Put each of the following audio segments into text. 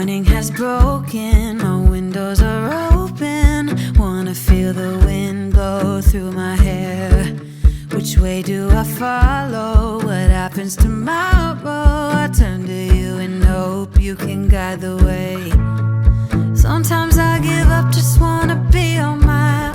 morning has broken, my windows are open. Wanna feel the wind blow through my hair. Which way do I follow? What happens tomorrow? I turn to you and hope you can guide the way. Sometimes I give up, just wanna be on my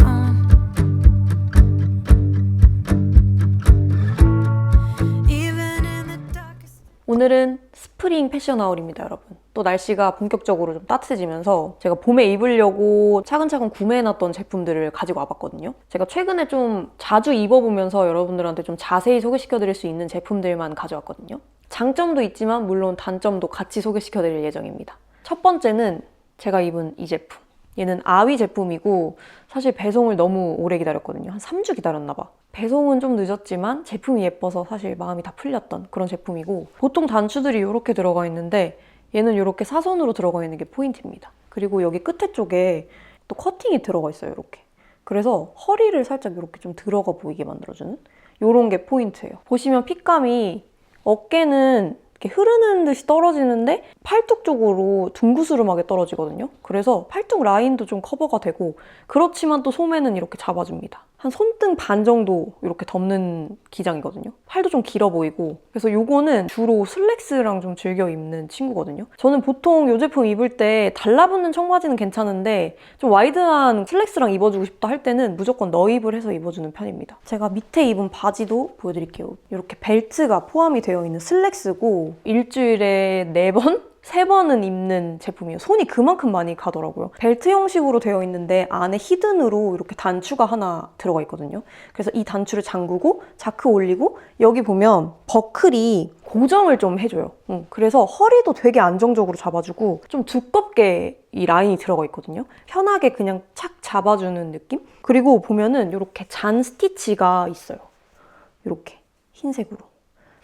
오늘은 스프링 패션 아울입니다, 여러분. 또 날씨가 본격적으로 좀 따뜻해지면서 제가 봄에 입으려고 차근차근 구매해놨던 제품들을 가지고 와봤거든요. 제가 최근에 좀 자주 입어보면서 여러분들한테 좀 자세히 소개시켜드릴 수 있는 제품들만 가져왔거든요. 장점도 있지만 물론 단점도 같이 소개시켜드릴 예정입니다. 첫 번째는 제가 입은 이 제품. 얘는 아위 제품이고 사실 배송을 너무 오래 기다렸거든요. 한 3주 기다렸나 봐. 배송은 좀 늦었지만 제품이 예뻐서 사실 마음이 다 풀렸던 그런 제품이고 보통 단추들이 이렇게 들어가 있는데 얘는 이렇게 사선으로 들어가 있는 게 포인트입니다. 그리고 여기 끝에 쪽에 또 커팅이 들어가 있어요. 이렇게. 그래서 허리를 살짝 이렇게 좀 들어가 보이게 만들어주는 이런 게 포인트예요. 보시면 핏감이 어깨는 이렇게 흐르는 듯이 떨어지는데 팔뚝 쪽으로 둥그스름하게 떨어지거든요. 그래서 팔뚝 라인도 좀 커버가 되고 그렇지만 또 소매는 이렇게 잡아줍니다. 한 손등 반 정도 이렇게 덮는 기장이거든요. 팔도 좀 길어 보이고 그래서 요거는 주로 슬랙스랑 좀 즐겨 입는 친구거든요. 저는 보통 이 제품 입을 때 달라붙는 청바지는 괜찮은데 좀 와이드한 슬랙스랑 입어주고 싶다 할 때는 무조건 너입을 해서 입어주는 편입니다. 제가 밑에 입은 바지도 보여드릴게요. 이렇게 벨트가 포함이 되어 있는 슬랙스고 일주일에 4번? 세 번은 입는 제품이에요. 손이 그만큼 많이 가더라고요. 벨트 형식으로 되어 있는데 안에 히든으로 이렇게 단추가 하나 들어가 있거든요. 그래서 이 단추를 잠그고 자크 올리고 여기 보면 버클이 고정을 좀 해줘요. 응, 그래서 허리도 되게 안정적으로 잡아주고 좀 두껍게 이 라인이 들어가 있거든요. 편하게 그냥 착 잡아주는 느낌? 그리고 보면은 이렇게 잔 스티치가 있어요. 이렇게 흰색으로.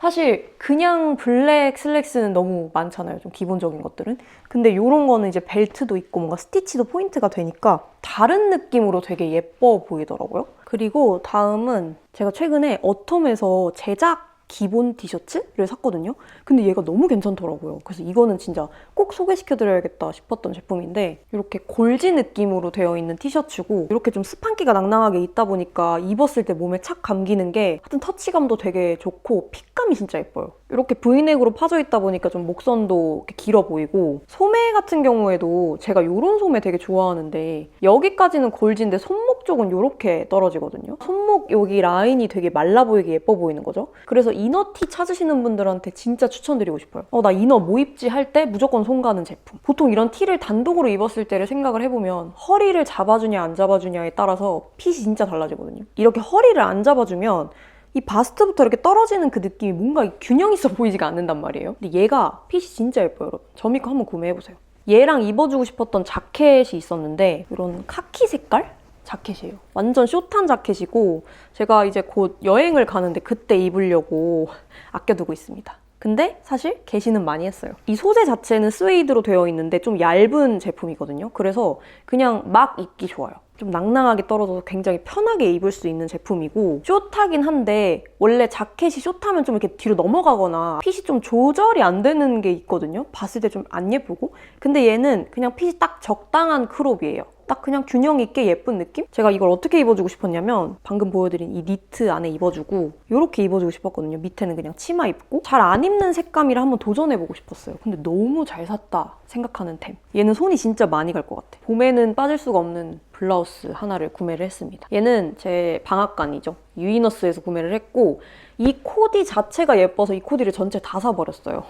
사실 그냥 블랙 슬랙스는 너무 많잖아요. 좀 기본적인 것들은. 근데 이런 거는 이제 벨트도 있고 뭔가 스티치도 포인트가 되니까 다른 느낌으로 되게 예뻐 보이더라고요. 그리고 다음은 제가 최근에 어텀에서 제작 기본 티셔츠를 샀거든요. 근데 얘가 너무 괜찮더라고요. 그래서 이거는 진짜 꼭 소개시켜드려야겠다 싶었던 제품인데 이렇게 골지 느낌으로 되어 있는 티셔츠고 이렇게 좀 스판기가 낭낭하게 있다 보니까 입었을 때 몸에 착 감기는 게 하여튼 터치감도 되게 좋고 핏감이 진짜 예뻐요. 이렇게 브이넥으로 파져 있다 보니까 좀 목선도 길어 보이고 소매 같은 경우에도 제가 이런 소매 되게 좋아하는데 여기까지는 골지인데 손목 쪽은 이렇게 떨어지거든요. 손목 여기 라인이 되게 말라 보이게 예뻐 보이는 거죠. 그래서 이너티 찾으시는 분들한테 진짜 추천드리고 싶어요. 어, 나 이너 뭐 입지 할 때 무조건 손 가는 제품. 보통 이런 티를 단독으로 입었을 때를 생각을 해보면 허리를 잡아주냐 안 잡아주냐에 따라서 핏이 진짜 달라지거든요. 이렇게 허리를 안 잡아주면 이 바스트부터 이렇게 떨어지는 그 느낌이 뭔가 균형 있어 보이지가 않는단 말이에요. 근데 얘가 핏이 진짜 예뻐요, 여러분. 저미거 한번 구매해보세요. 얘랑 입어주고 싶었던 자켓이 있었는데 이런 카키 색깔? 자켓이에요. 완전 숏한 자켓이고 제가 이제 곧 여행을 가는데 그때 입으려고 아껴두고 있습니다. 근데 사실 개시는 많이 했어요. 이 소재 자체는 스웨이드로 되어 있는데 좀 얇은 제품이거든요. 그래서 그냥 막 입기 좋아요. 좀 낭낭하게 떨어져서 굉장히 편하게 입을 수 있는 제품이고 숏하긴 한데 원래 자켓이 숏하면 좀 이렇게 뒤로 넘어가거나 핏이 좀 조절이 안 되는 게 있거든요. 봤을 때 좀 안 예쁘고 근데 얘는 그냥 핏이 딱 적당한 크롭이에요. 딱 그냥 균형 있게 예쁜 느낌? 제가 이걸 어떻게 입어주고 싶었냐면 방금 보여드린 이 니트 안에 입어주고 이렇게 입어주고 싶었거든요. 밑에는 그냥 치마 입고 잘 안 입는 색감이라 한번 도전해보고 싶었어요. 근데 너무 잘 샀다 생각하는 템. 얘는 손이 진짜 많이 갈 것 같아. 봄에는 빠질 수가 없는 블라우스 하나를 구매를 했습니다. 얘는 제 방앗간이죠. 유이너스에서 구매를 했고 이 코디 자체가 예뻐서 이 코디를 전체 다 사버렸어요.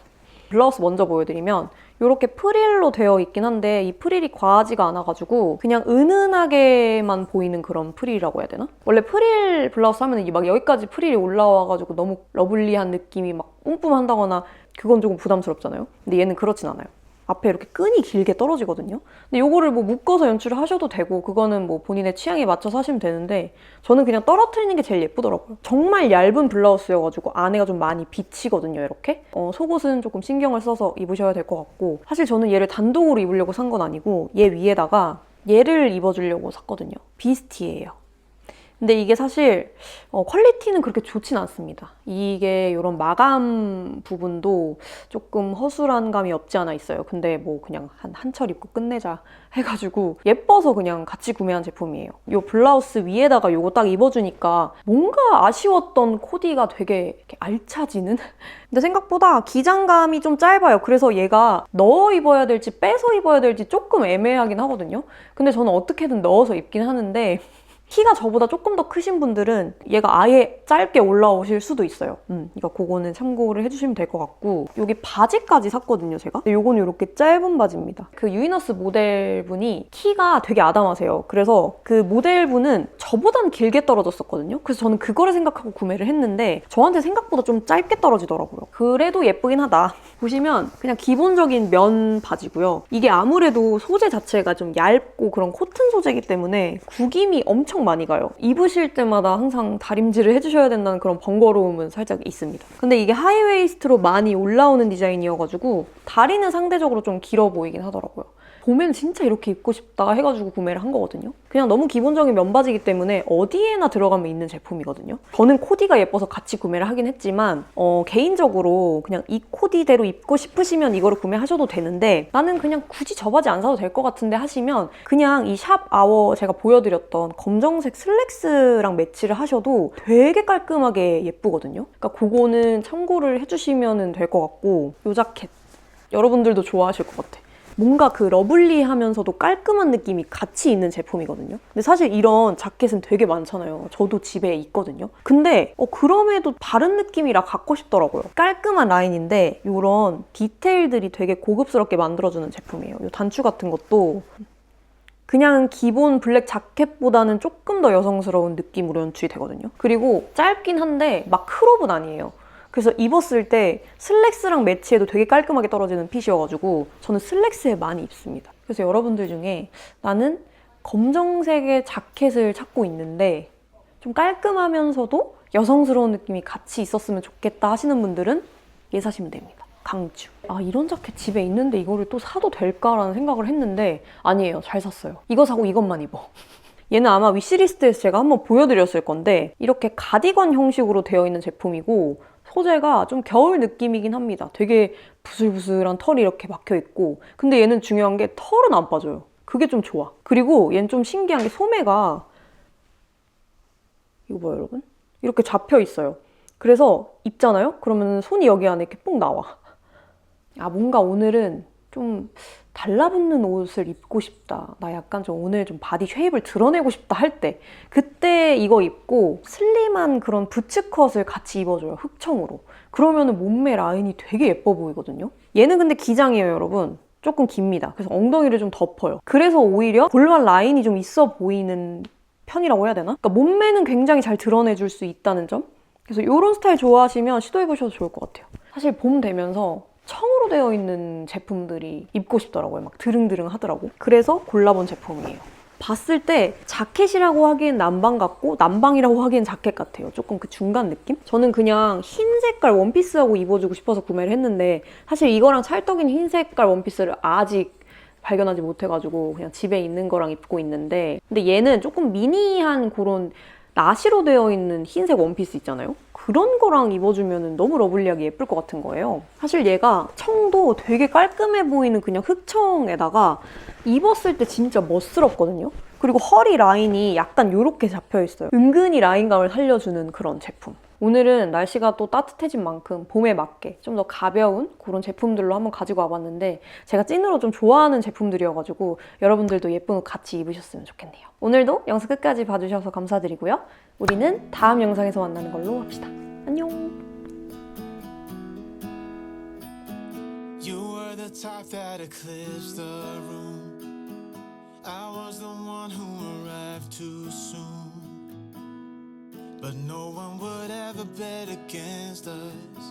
블라우스 먼저 보여드리면 이렇게 프릴로 되어 있긴 한데 이 프릴이 과하지가 않아가지고 그냥 은은하게만 보이는 그런 프릴이라고 해야 되나? 원래 프릴 블라우스 하면 막 여기까지 프릴이 올라와가지고 너무 러블리한 느낌이 막 뿜뿜한다거나 그건 조금 부담스럽잖아요. 근데 얘는 그렇진 않아요. 앞에 이렇게 끈이 길게 떨어지거든요. 근데 요거를 뭐 묶어서 연출을 하셔도 되고 그거는 뭐 본인의 취향에 맞춰서 하시면 되는데 저는 그냥 떨어뜨리는 게 제일 예쁘더라고요. 정말 얇은 블라우스여가지고 안에가 좀 많이 비치거든요. 이렇게 어, 속옷은 조금 신경을 써서 입으셔야 될 것 같고 사실 저는 얘를 단독으로 입으려고 산 건 아니고 얘 위에다가 얘를 입어주려고 샀거든요. 비스티예요. 근데 이게 사실 어, 퀄리티는 그렇게 좋진 않습니다. 이게 이런 마감 부분도 조금 허술한 감이 없지 않아 있어요. 근데 뭐 그냥 한 한 철 입고 끝내자 해가지고 예뻐서 그냥 같이 구매한 제품이에요. 이 블라우스 위에다가 이거 딱 입어주니까 뭔가 아쉬웠던 코디가 되게 알차지는? 근데 생각보다 기장감이 좀 짧아요. 그래서 얘가 넣어 입어야 될지 빼서 입어야 될지 조금 애매하긴 하거든요. 근데 저는 어떻게든 넣어서 입긴 하는데 키가 저보다 조금 더 크신 분들은 얘가 아예 짧게 올라오실 수도 있어요. 음, 이거 그거는 참고를 해주시면 될 것 같고 여기 바지까지 샀거든요, 제가. 요거는 이렇게 짧은 바지입니다. 그 유이너스 모델분이 키가 되게 아담하세요. 그래서 그 모델분은 저보단 길게 떨어졌었거든요. 그래서 저는 그거를 생각하고 구매를 했는데 저한테 생각보다 좀 짧게 떨어지더라고요. 그래도 예쁘긴 하다. 보시면 그냥 기본적인 면 바지고요. 이게 아무래도 소재 자체가 좀 얇고 그런 코튼 소재이기 때문에 구김이 엄청 많이 가요. 입으실 때마다 항상 다림질을 해주셔야 된다는 그런 번거로움은 살짝 있습니다. 근데 이게 하이웨이스트로 많이 올라오는 디자인이어가지고 다리는 상대적으로 좀 길어 보이긴 하더라고요. 봄엔 진짜 이렇게 입고 싶다 해가지고 구매를 한 거거든요. 그냥 너무 기본적인 면바지이기 때문에 어디에나 들어가면 있는 제품이거든요. 저는 코디가 예뻐서 같이 구매를 하긴 했지만 어, 개인적으로 그냥 이 코디대로 입고 싶으시면 이거를 구매하셔도 되는데 나는 그냥 굳이 저 바지 안 사도 될 것 같은데 하시면 그냥 이 샵 아워 제가 보여드렸던 검정색 슬랙스랑 매치를 하셔도 되게 깔끔하게 예쁘거든요. 그러니까 그거는 참고를 해주시면 될 것 같고 이 자켓 여러분들도 좋아하실 것 같아. 뭔가 그 러블리하면서도 깔끔한 느낌이 같이 있는 제품이거든요. 근데 사실 이런 자켓은 되게 많잖아요. 저도 집에 있거든요. 근데 어, 그럼에도 다른 느낌이라 갖고 싶더라고요. 깔끔한 라인인데 이런 디테일들이 되게 고급스럽게 만들어주는 제품이에요. 이 단추 같은 것도 그냥 기본 블랙 자켓보다는 조금 더 여성스러운 느낌으로 연출이 되거든요. 그리고 짧긴 한데 막 크롭은 아니에요. 그래서 입었을 때 슬랙스랑 매치해도 되게 깔끔하게 떨어지는 핏이어가지고 저는 슬랙스에 많이 입습니다. 그래서 여러분들 중에 나는 검정색의 자켓을 찾고 있는데 좀 깔끔하면서도 여성스러운 느낌이 같이 있었으면 좋겠다 하시는 분들은 얘 사시면 됩니다. 강추. 아 이런 자켓 집에 있는데 이거를 또 사도 될까라는 생각을 했는데 아니에요. 잘 샀어요. 이거 사고 이것만 입어. 얘는 아마 위시리스트에서 제가 한번 보여드렸을 건데 이렇게 가디건 형식으로 되어 있는 제품이고 소재가 좀 겨울 느낌이긴 합니다. 되게 부슬부슬한 털이 이렇게 박혀 있고 근데 얘는 중요한 게 털은 안 빠져요. 그게 좀 좋아. 그리고 얘는 좀 신기한 게 소매가 이거 봐요 여러분? 이렇게 잡혀 있어요. 그래서 입잖아요? 그러면 손이 여기 안에 이렇게 뽕 나와. 아 뭔가 오늘은 좀 달라붙는 옷을 입고 싶다. 나 약간 좀 오늘 좀 바디 쉐입을 드러내고 싶다 할 때 그때 이거 입고 슬림한 그런 부츠컷을 같이 입어줘요. 흑청으로. 그러면은 몸매 라인이 되게 예뻐 보이거든요. 얘는 근데 기장이에요, 여러분. 조금 깁니다. 그래서 엉덩이를 좀 덮어요. 그래서 오히려 볼만 라인이 좀 있어 보이는 편이라고 해야 되나? 그러니까 몸매는 굉장히 잘 드러내줄 수 있다는 점? 그래서 이런 스타일 좋아하시면 시도해보셔도 좋을 것 같아요. 사실 봄 되면서 청으로 되어 있는 제품들이 입고 싶더라고요. 막 드릉드릉 하더라고. 그래서 골라본 제품이에요. 봤을 때 자켓이라고 하기엔 남방 같고 남방이라고 하기엔 자켓 같아요. 조금 그 중간 느낌? 저는 그냥 흰 색깔 원피스하고 입어주고 싶어서 구매를 했는데 사실 이거랑 찰떡인 흰 색깔 원피스를 아직 발견하지 못해가지고 그냥 집에 있는 거랑 입고 있는데 근데 얘는 조금 미니한 그런 나시로 되어 있는 흰색 원피스 있잖아요. 그런 거랑 입어주면 너무 러블리하게 예쁠 것 같은 거예요. 사실 얘가 청도 되게 깔끔해 보이는 그냥 흑청에다가 입었을 때 진짜 멋스럽거든요. 그리고 허리 라인이 약간 이렇게 잡혀 있어요. 은근히 라인감을 살려주는 그런 제품. 오늘은 날씨가 또 따뜻해진 만큼 봄에 맞게 좀 더 가벼운 그런 제품들로 한번 가지고 와봤는데 제가 찐으로 좀 좋아하는 제품들이어가지고 여러분들도 예쁜 옷 같이 입으셨으면 좋겠네요. 오늘도 영상 끝까지 봐주셔서 감사드리고요. 우리는 다음 영상에서 만나는 걸로 합시다. 안녕! The type that eclipsed the room. I was the one who arrived too soon. But no one would ever bet against us.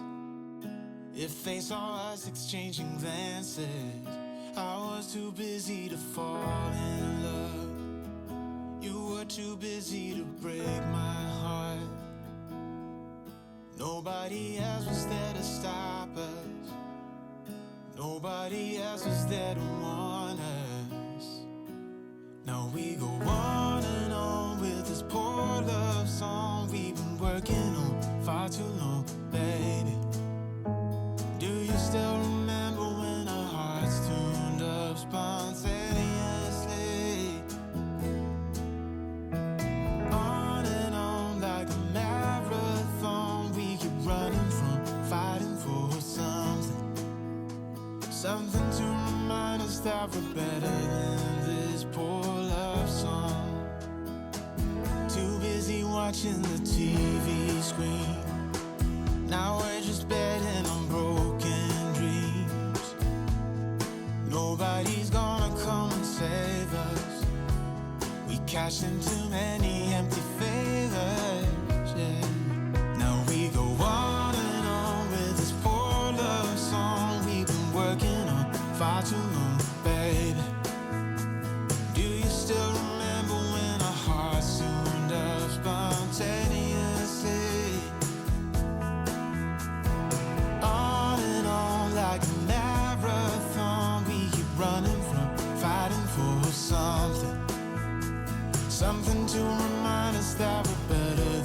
If they saw us exchanging glances, I was too busy to fall in love. You were too busy to break my heart. Nobody else was there to stop us. Nobody else was there to warn us. Now we go Something to remind us that we're better than this poor love song. Too busy watching the TV screen. Now we're just betting on broken dreams. Nobody's gonna come and save us. We cashed in too many Something to remind us that we're better